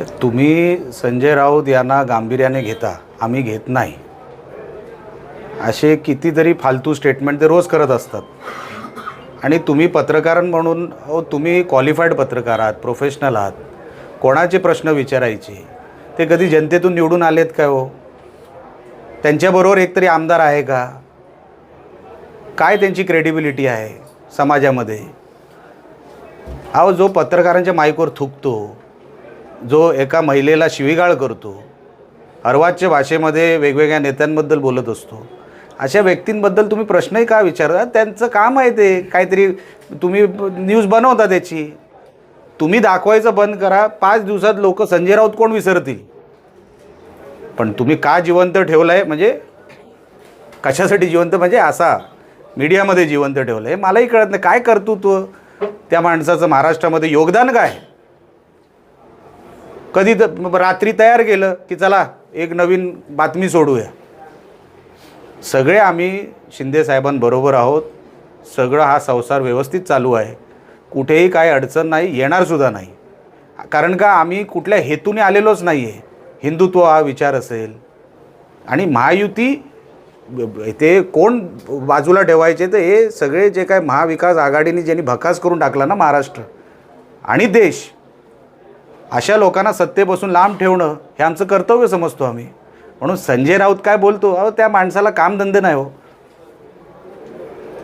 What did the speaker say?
तुम्ही संजय राऊत यांना गांभीर्याने घेता आम्ही घेत नाही. असे कितीतरी फालतू स्टेटमेंट ते रोज करत असतात. आणि तुम्ही पत्रकार म्हणून अहो तुम्ही क्वालिफाईड पत्रकार आहात प्रोफेशनल आहात. कोणाचे प्रश्न विचारायचे? ते कधी जनतेतून निवडून आलेत काय हो? त्यांच्याबरोबर एकतरी आमदार आहे का? काय त्यांची क्रेडिबिलिटी आहे समाजामध्ये? अहो जो पत्रकारांच्या माईकवर थुकतो जो एका महिलेला शिवीगाळ करतो अर्वाच्य भाषेमध्ये वेगवेगळ्या नेत्यांबद्दल बोलत असतो अशा व्यक्तींबद्दल तुम्ही प्रश्नही का विचारता? त्यांचं काम आहे ते. काहीतरी तुम्ही न्यूज बनवता त्याची. तुम्ही दाखवायचं बंद करा. पाच दिवसात लोक संजय राऊत कोण विसरतील? पण तुम्ही का जिवंत ठेवलं आहे म्हणजे कशासाठी जिवंत? म्हणजे असा मीडियामध्ये जिवंत ठेवलं आहे मलाही कळत नाही. काय कर्तृत्व त्या माणसाचं? महाराष्ट्रामध्ये योगदान काय? कधी तर रात्री तयार केलं की चला एक नवीन बातमी सोडूया. सगळे आम्ही शिंदेसाहेबांबरोबर आहोत. सगळं हा संसार व्यवस्थित चालू आहे. कुठेही काय अडचण नाही येणारसुद्धा नाही. कारण का आम्ही कुठल्या हेतूने आलेलोच नाही आहे हिंदुत्व हा विचार असेल. आणि महायुती ते कोण बाजूला ठेवायचे तर हे सगळे जे काय महाविकास आघाडीने ज्यांनी भकास करून टाकला ना महाराष्ट्र आणि देश अशा लोकांना सत्तेपासून लांब ठेवणं हे आमचं कर्तव्य समजतो आम्ही. म्हणून संजय राऊत काय बोलतो? अहो त्या माणसाला कामधंदे नाही हो.